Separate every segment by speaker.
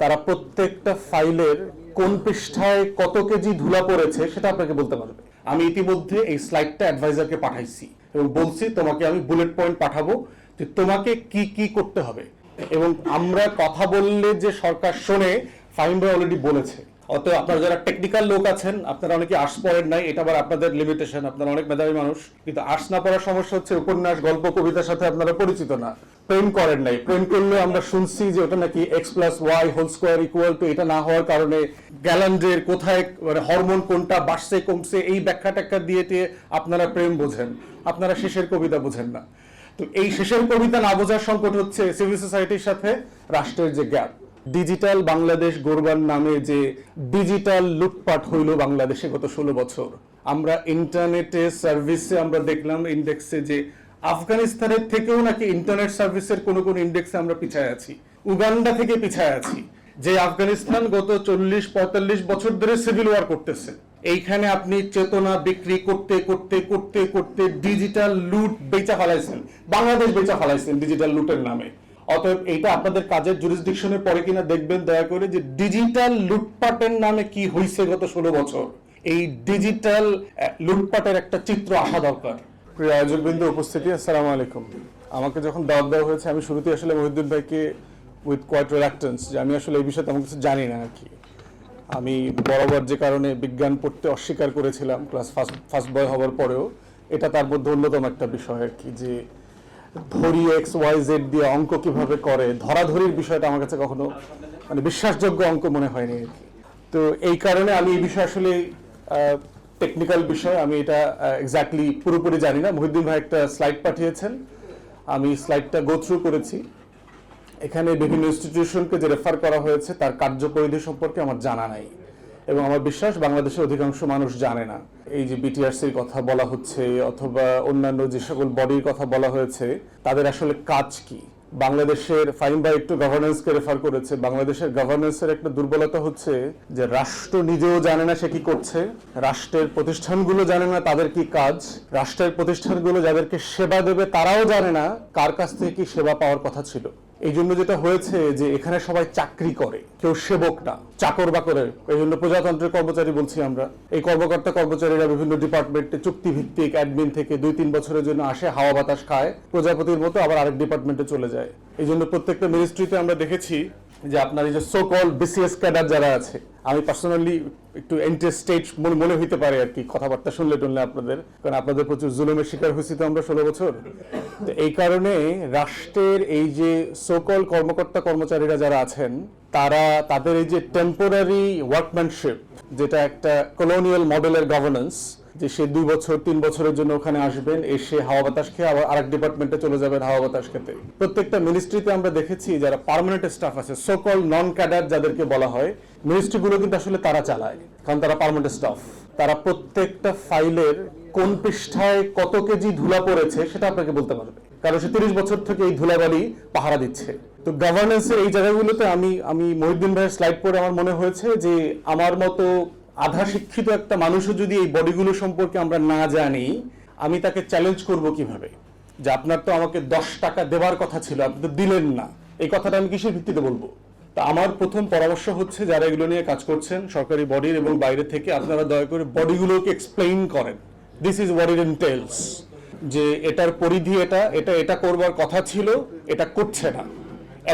Speaker 1: তারা প্রত্যেকটা ফাইলের কোন পৃষ্ঠায় কত কেজি ধুলা পড়েছে সেটা আপনাকে বলতে পারবে। আমি ইতিমধ্যে এই স্লাইডটা অ্যাডভাইজারকে পাঠাইছি এবং বলছি, তোমাকে আমি বুলেট পয়েন্ট পাঠাবো যে তোমাকে কি কি করতে হবে। এবং আমরা কথা বললে যে সরকার শোনে ফাইন ভাই অলরেডি বলেছে। অতএব আপনারা যারা টেকনিক্যাল লোক আছেন, আপনারা অনেকে আর্টস পড়েন নাই, এটা আবার আপনাদের লিমিটেশন আপনারা অনেক মেধাবী মানুষ। কিন্তু আর্টস না পড়ার সমস্যা হচ্ছে উপন্যাস, গল্প, কবিতার সাথে আপনারা পরিচিত না। প্রেম করেন নাই। প্রেম করলে আমরা শুনছি যে ওটা নাকি x plus y whole square equal to এটা না হওয়ার কারণে গ্যালান্ডের কোথায় মানে হরমোন কোনটা বাড়ছে, কমছে, এই ব্যাখ্যা ট্যাখ্যা দিয়ে টিয়ে আপনারা প্রেম বোঝেন। আপনারা শেষের কবিতা বোঝেন না। তো এই শেষের কবিতা না বোঝার সংকট হচ্ছে সিভিল সোসাইটির সাথে রাষ্ট্রের যে গ্যাপ। ডিজিটাল বাংলাদেশ গড়বার নামে যে ডিজিটাল লুটপাট হইল বাংলাদেশে গত ষোলো বছর। আমরা ইন্টারনেটে সার্ভিসে আমরা দেখলাম ইন্ডেক্সে যে আফগানিস্তানের থেকেও নাকি ইন্টারনেট সার্ভিসের কোনো কোনো ইন্ডেক্সে আমরা পিছায় আছি? উগান্ডা থেকে পিছায় আছি। যে আফগানিস্তান গত চল্লিশ, পঁয়তাল্লিশ বছর ধরে সিভিল ওয়ার করতেছে। এইখানে আপনি চেতনা বিক্রি করতে করতে করতে করতে ডিজিটাল লুট বেচা ফেলাইছেন। বাংলাদেশ বেচা ফেলাইছেন ডিজিটাল লুটের নামে। অতএব এইটা আপনাদের কাজের জুরিসডিকশনে পরে কিনা দেখবেন, দয়া করে যে ডিজিটাল লুটপাটের নামে কি হয়েছে গত ষোলো বছর। এই ডিজিটাল লুটপাটের একটা চিত্র আসা দরকার। প্রিয় আয়োজকবৃন্দ, উপস্থিতি, আসসালামু আলাইকুম। আমাকে যখন দাওয়াত দেওয়া হয়েছে, আমি শুরুতে আসলে মহিউদ্দিন ভাইকে উইথ কোয়াইট রিলাক্টেন্স যে আমি আসলে এই বিষয়ে তেমন কিছু জানি না আর কি। আমি বরাবর যে কারণে বিজ্ঞান পড়তে অস্বীকার করেছিলাম ক্লাস ফার্স্ট ফার্স্ট বয় হওয়ার পরেও, এটা তার মধ্যে অন্যতম একটা বিষয় আর কি, যে ধরি এক্স ওয়াই জেড দিয়ে অঙ্ক কীভাবে করে, ধরাধরির বিষয়টা আমার কাছে কখনো মানে বিশ্বাসযোগ্য অঙ্ক মনে হয়নি আর কি। তো এই কারণে আমি এই বিষয়ে আসলে টেকনিক্যাল বিষয় আমি এটা এক্স্যাক্টলি পুরোপুরি জানি না। মহিউদ্দিন ভাই একটা স্লাইড পাঠিয়েছেন। আমি স্লাইডটা গো থ্রু করেছি। এখানে বিভিন্ন ইনস্টিটিউশনকে যে রেফার করা হয়েছে, তার কার্যপরিধি সম্পর্কে আমার জানা নাই। এবং আমার বিশ্বাস, বাংলাদেশের অধিকাংশ মানুষ জানে না। এই যে বিটিআরসির কথা বলা হচ্ছে, অথবা অন্যান্য যে সকল বডির কথা বলা হয়েছে, তাদের আসলে কাজ কি? বাংলাদেশের ফাইন বাই একটু গভর্নেন্সকে রেফার করেছে। বাংলাদেশের গভর্নেন্সের একটা দুর্বলতা হচ্ছে যে রাষ্ট্র নিজেও জানে না সে কি করছে। রাষ্ট্রের প্রতিষ্ঠানগুলো জানে না তাদের কি কাজ। রাষ্ট্রের প্রতিষ্ঠানগুলো যাদেরকে সেবা দেবে তারাও জানে না কার কাছ থেকে কি সেবা পাওয়ার কথা ছিল। এই জন্য যেটা হয়েছে যে এখানে সবাই চাকরি করে, কেউ সেবক না, চাকর বাকরে এই জন্য প্রজাতন্ত্রের কর্মচারী বলছি আমরা। এই কর্মকর্তা কর্মচারীরা বিভিন্ন ডিপার্টমেন্টে চুক্তি ভিত্তিক অ্যাডমিন থেকে দুই তিন বছরের জন্য আসে, হাওয়া বাতাস খায়, প্রজাপতির মতো আবার আরেক ডিপার্টমেন্টে চলে যায়। এই জন্য প্রত্যেকটা মিনিস্ট্রিতে আমরা দেখেছি যে আপনার এই যে সো কল বিসিএস ক্যাডার যারা আছে, আমি পার্সোনালি একটু এন্টারেস্টেড মনে মনে হইতে পারে আর কি, কথাবার্তা শুনলে টুনলে আপনাদের, কারণ আপনাদের প্রচুর জুলুমের শিকার হয়েছি তো আমরা ষোলো বছর। এই কারণে রাষ্ট্রের এই যে সোকল কর্মকর্তা কর্মচারীরা যারা আছেন, তারা তাদের এই যে টেম্পোরারি ওয়ার্কম্যানশিপ যেটা একটা কলোনিয়াল মডেলের গভর্নেন্স যে সে দুই বছর, তিন বছরের জন্য ওখানে আসবেন, এসে হাওয়া বাতাস খেয়ে আবার আরেক ডিপার্টমেন্টে চলে যাবেন হাওয়া বাতাস খেতে। প্রত্যেকটা মিনিস্ট্রিতে আমরা দেখেছি যারা পার্মানেন্ট স্টাফ আছে সকল নন ক্যাডার যাদেরকে বলা হয় মিনিস্ট্রিগুলো কিন্তু আসলে তারা চালায়, কারণ তারা পার্মানেন্ট স্টাফ তারা প্রত্যেকটা ফাইলের কোন পৃষ্ঠায় কত কেজি ধুলা পড়েছে সেটা আপনাকে বলতে পারবে। কারণ সে তিরিশ বছর থেকে এই ধুলাবালি পাহারা দিচ্ছে। তো গভর্নেন্সের এই জায়গাগুলোতে আমি আমি মহিউদ্দিন ভাইয়ের স্লাইড পড়ে আমার মনে হয়েছে যে আমার মতো আধা শিক্ষিত একটা মানুষও যদি এই বডিগুলো সম্পর্কে আমরা না জানি, আমি তাকে চ্যালেঞ্জ করব কীভাবে? যে আপনার তো আমাকে দশ টাকা দেওয়ার কথা ছিল, আপনি তো দিলেন না। এই কথাটা আমি কিসের ভিত্তিতে বলব? তা আমার প্রথম পরামর্শ হচ্ছে, যারা এগুলো নিয়ে কাজ করছেন, সরকারি বডির এবং বাইরে থেকে, আপনারা দয়া করে বডিগুলোকে এক্সপ্লেইন করেন। This is what it entails যে এটার পরিধি এটা এটা এটা করবার কথা ছিল, এটা করছে না।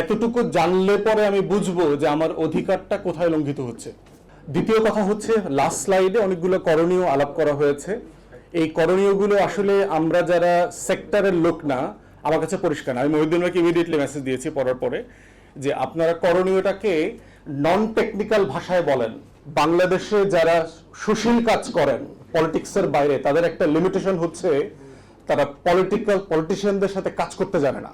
Speaker 1: এতটুকু জানলে পরে আমি বুঝব যে আমার অধিকারটা কোথায় লঙ্ঘিত হচ্ছে। দ্বিতীয় কথা হচ্ছে লাস্ট স্লাইডে অনেকগুলো করণীয় আলাপ করা হয়েছে। এই করণীয়গুলো আসলে আমরা যারা সেক্টরের লোক না, আমার কাছে পরিষ্কার না। আমি ভাইকে ইমিডিয়েটলি মেসেজ দিয়েছি পড়ার পরে যে আপনারা করণীয়টাকে নন টেকনিক্যাল ভাষায় বলেন। বাংলাদেশে যারা সুশীল কাজ করেন পলিটিক্সের বাইরে তাদের একটা লিমিটেশন হচ্ছে তারা পলিটিক্যাল পলিটিশিয়ানদের সাথে কাজ করতে জানে না।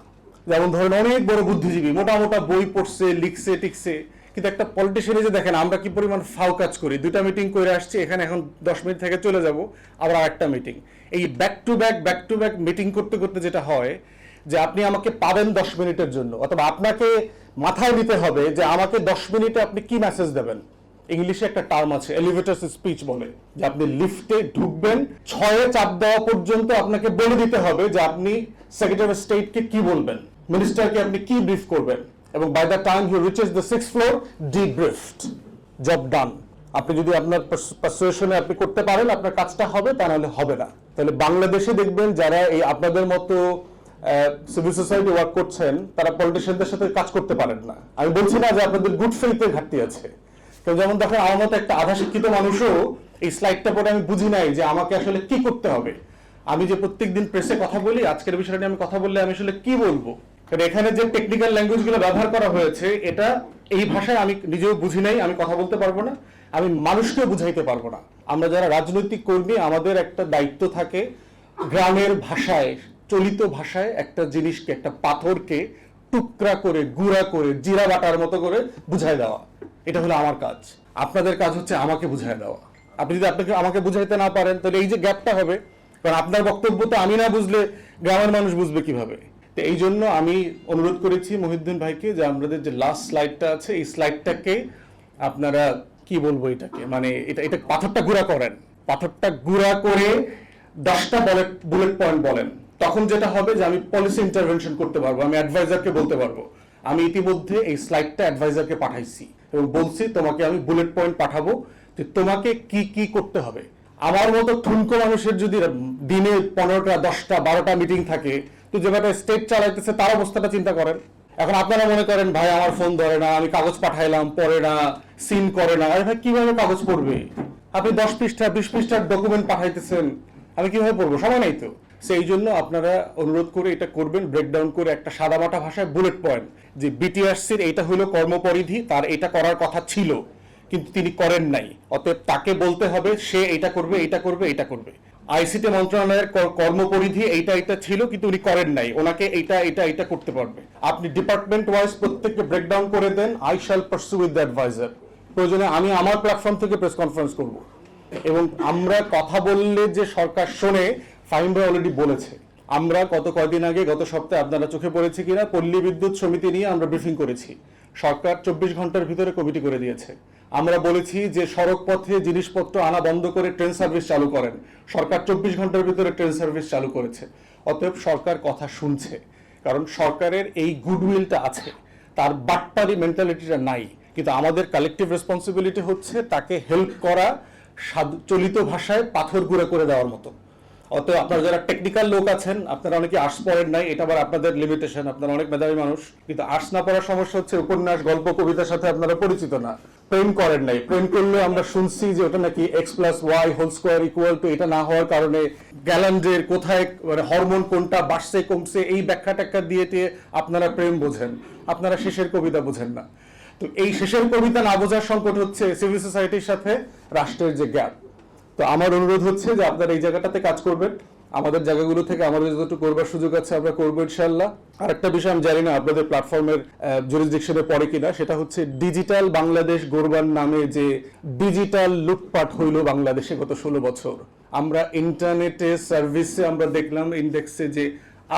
Speaker 1: যেমন ধরেন অনেক বড় বুদ্ধিজীবী, মোটা মোটা বই পড়ছে, লিখছে, টিকছে, কিন্তু একটা পলিটিশিয়ানে যে দেখেন আমরা কি পরিমাণ ফাও কাজ করি, দুইটা মিটিং করে আসছি, এখানে এখন দশ মিনিট থেকে চলে যাব, আবার আর একটা মিটিং এই back to back back to back meeting করতে করতে যেটা হয়, যে আপনি আমাকে পাবেন দশ মিনিটের জন্য, অথবা আপনাকে মাথায় নিতে হবে যে আমাকে দশ মিনিটে আপনি কি মেসেজ দেবেন। ইংলিশে একটা টার্ম আছে এলিভেটর স্পিচ বলে, যে আপনি লিফটে ঢুকবেন, ছয়ে চাপ দেওয়া পর্যন্ত আপনাকে বলে দিতে হবে যে আপনি সেক্রেটারি অফ স্টেটকে কি বলবেন মিনিস্টারকে আপনি কি ব্রিফ করবেন, এবং by the time he reaches the six floor debriefed job done আপনি যদি আপনার পারসুয়েশনে আপনি করতে পারেন, আপনার কাজটা হবে, তা নাহলে হবে না। তাহলে বাংলাদেশে দেখবেন যারা এই আপনাদের মতো সিভিল সোসাইটি ওয়ার্ক করছেন, তারা পলিটিশিয়ানদের সাথে কাজ করতে পারেন না। আমি বলছি না যে আপনাদের গুড ফেইথের ঘাটতি আছে। যেমন দেখেন আমার মতো একটা আধা শিক্ষিত মানুষও এই স্লাইডটা পরে আমি বুঝি নাই যে আমাকে আসলে কি করতে হবে। আমি যে প্রত্যেকদিন প্রেসে কথা বলি, আজকের বিষয়টা নিয়ে আমি কথা বললে আমি আসলে কি বলব? এখানে যে টেকনিক্যাল ল্যাঙ্গুয়েজগুলো ব্যবহার করা হয়েছে, এটা এই ভাষায় আমি নিজেও বুঝি নাই, আমি কথা বলতে পারব না, আমি মানুষকেও বুঝাইতে পারব না। আমরা যারা রাজনৈতিক কর্মী, আমাদের একটা দায়িত্ব থাকে গ্রামের ভাষায়, চলিত ভাষায় একটা জিনিসকে, একটা পাথরকে টুকরা করে, গুঁড়া করে জিরা বাটার মতো করে বুঝাই দেওয়া। এটা হলো আমার কাজ। আপনাদের কাজ হচ্ছে আমাকে বুঝাই দেওয়া। আপনি যদি আপনাকে আমাকে বুঝাইতে না পারেন, তাহলে এই যে গ্যাপটা হবে, কারণ আপনার বক্তব্য তো আমি না বুঝলে গ্রামের মানুষ বুঝবে কীভাবে? তো এই জন্য আমি অনুরোধ করেছি মহিউদ্দিন ভাইকে যে আমাদের যে লাস্ট স্লাইডটা আছে, এই স্লাইডটাকে আপনারা কি বলব এটাকে? মানে এটা এটা পাথরটা গুঁড়া করেন। পাথরটা গুঁড়া করে দশটা বুলেট বুলেট পয়েন্ট বলেন। তখন যেটা হবে যে আমি পলিসি ইন্টারভেনশন করতে পারব, আমি অ্যাডভাইজারকে বলতে পারব। আমি ইতিমধ্যে এই স্লাইডটা অ্যাডভাইজারকে পাঠাইছি এবং বলছি, তোমাকে আমি বুলেট পয়েন্ট পাঠাবো যে তোমাকে কি কি করতে হবে। আমার মতো ঠুনকো মানুষের যদি দিনে পনেরোটা, দশটা, বারোটা মিটিং থাকে, তো যেভাবে স্টেট চালাইতেছে তার অবস্থাটা চিন্তা করেন। এখন আপনারা মনে করেন, ভাই, আমার ফোন ধরে না, আমি কাগজ পাঠাইলাম, পড়ে না, সিন করে না। আরে ভাই, কীভাবে কাগজ পড়বে? আপনি দশ পৃষ্ঠা, বিশ পৃষ্ঠার ডকুমেন্ট পাঠাইতেছেন, আমি কীভাবে পড়ব? সময় নাই তো। সেই জন্য আপনারা অনুরোধ করে এটা করবেন ব্রেকডাউন করে একটা সাদামাটা ভাষায় বুলেট পয়েন্ট যে বিটিআরসির এইটা হলো কর্মপরিধি, তার এটা করার কথা ছিল, কিন্তু তিনি করেন নাই। অতএব তাকে বলতে হবে, সে এটা করবে এটা করবে এটা করবে। আইসিটি মন্ত্রণালয়ের কর্মপরিধি এইটা এটা ছিল, কিন্তু উনি করেন নাই। ওনাকে এটা এটা এটা করতে পারবে। আপনি ডিপার্টমেন্ট ওয়াইজ প্রত্যেককে ব্রেকডাউন করে দেন I shall pursue with the adviser প্রয়োজনে আমি আমার প্ল্যাটফর্ম থেকে প্রেস কনফারেন্স করব। এবং আমরা কথা বললে যে সরকার শোনে ফাইম ভাই অলরেডি বলেছে। আমরা গত কয়দিন আগে, গত সপ্তাহে আপনারা চোখে পড়েছে কিনা, পল্লী বিদ্যুৎ সমিতি নিয়ে আমরা ব্রিফিং করেছি। সরকার চব্বিশ ঘণ্টার ভিতরে কমিটি করে দিয়েছে। আমরা বলেছি যে সড়ক পথে জিনিসপত্র আনা বন্ধ করে ট্রেন সার্ভিস চালু করেন। সরকার চব্বিশ ঘণ্টার ভিতরে ট্রেন সার্ভিস চালু করেছে। অতএব সরকার কথা শুনছে। কারণ সরকারের এই গুডউইলটা আছে। তার বাটপারি মেন্টালিটিটা নাই। কিন্তু আমাদের কালেকটিভ রেসপন্সিবিলিটি হচ্ছে তাকে হেল্প করা চলিত ভাষায় পাথর গুঁড়া করে দেওয়ার মতো। অতএব আপনারা যারা টেকনিক্যাল লোক আছেন, আপনারা অনেকে আর্টস পড়েন নাই, এটা আবার আপনাদের লিমিটেশন আপনারা অনেক মেধাবী মানুষ, কিন্তু আর্টস না পড়ার সমস্যা হচ্ছে উপন্যাস, গল্প, কবিতার সাথে আপনারা পরিচিত না। প্রেম করেন নাই। প্রেম করলে আমরা শুনছি যে ওটা নাকি x plus y whole square equal to এটা না হওয়ার কারণে গ্যালান্ডের কোথায় মানে হরমোন কোনটা বাড়ছে, কমছে, এই ব্যাখ্যা ট্যাখ্যা দিয়ে আপনারা প্রেম বোঝেন। আপনারা শেষের কবিতা বোঝেন না। তো এই শেষের কবিতা না বোঝার সংকট হচ্ছে সিভিল সোসাইটির সাথে রাষ্ট্রের যে গ্যাপ তো আমার অনুরোধ হচ্ছে যে আপনারা এই জায়গাটাতে কাজ করবেন। আমাদের জায়গাগুলো থেকে আমাদের যতটুকু করবার সুযোগ আছে আমরা করব ইনশাল্লাহ আর একটা বিষয় আমি জানি না আপনাদের প্ল্যাটফর্মের জুরিসডিকশনে পড়ে কিনা, সেটা হচ্ছে ডিজিটাল বাংলাদেশ গড়বার নামে যে ডিজিটাল লুটপাট হইল বাংলাদেশে গত ষোলো বছর। আমরা ইন্টারনেটে সার্ভিসে আমরা দেখলাম ইন্ডেক্সে যে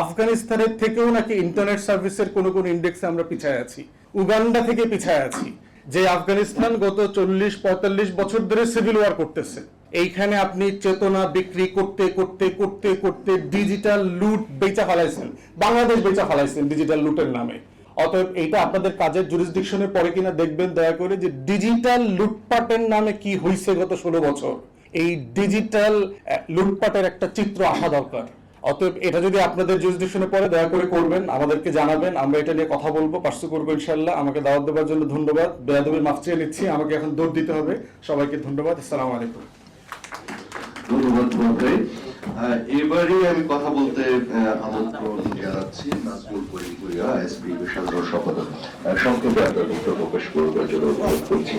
Speaker 1: আফগানিস্তানের থেকেও নাকি ইন্টারনেট সার্ভিসের কোনো কোনো ইন্ডেক্সে আমরা পিছায় আছি। উগান্ডা থেকে পিছায় আছি। যে আফগানিস্তান গত চল্লিশ পঁয়তাল্লিশ বছর ধরে সিভিল ওয়ার করতেছে। এইখানে আপনি চেতনা বিক্রি করতে করতে করতে করতে ডিজিটাল লুট বেচা ফেলাইছেন। বাংলাদেশ বেচা ফেলাইছেন ডিজিটাল লুটের নামে। অতএব এইটা আপনাদের কাজের জুরিসডিকশনে পরে কিনা দেখবেন, দয়া করে যে ডিজিটাল লুটপাটের নামে কি হয়েছে গত ষোলো বছর। এই ডিজিটাল লুটপাটের একটা চিত্র আসা দরকার। অতএব এটা যদি আপনাদের জুরিসডিকশনে পরে দয়া করে করবেন, আমাদেরকে জানাবেন, আমরা এটা নিয়ে কথা বলব পার্সু করব ইনশাল্লাহ আমাকে দাওয়াত দেওয়ার জন্য ধন্যবাদ। বেয়াদবির মাফ চেয়ে নিচ্ছি, আমাকে এখন দৌড় দিতে হবে। সবাইকে ধন্যবাদ। আসসালামু আলাইকুম।
Speaker 2: ধন্যবাদ তোমাকে। এবারে আমি কথা বলতে আমন্ত্রণ জানাচ্ছি নাজমুল করিম ভূঁইয়া এসপি সাধারণ সম্পাদক। সংক্ষেপে আপনার বক্তব্য প্রকাশ করবার জন্য অনুরোধ করছি।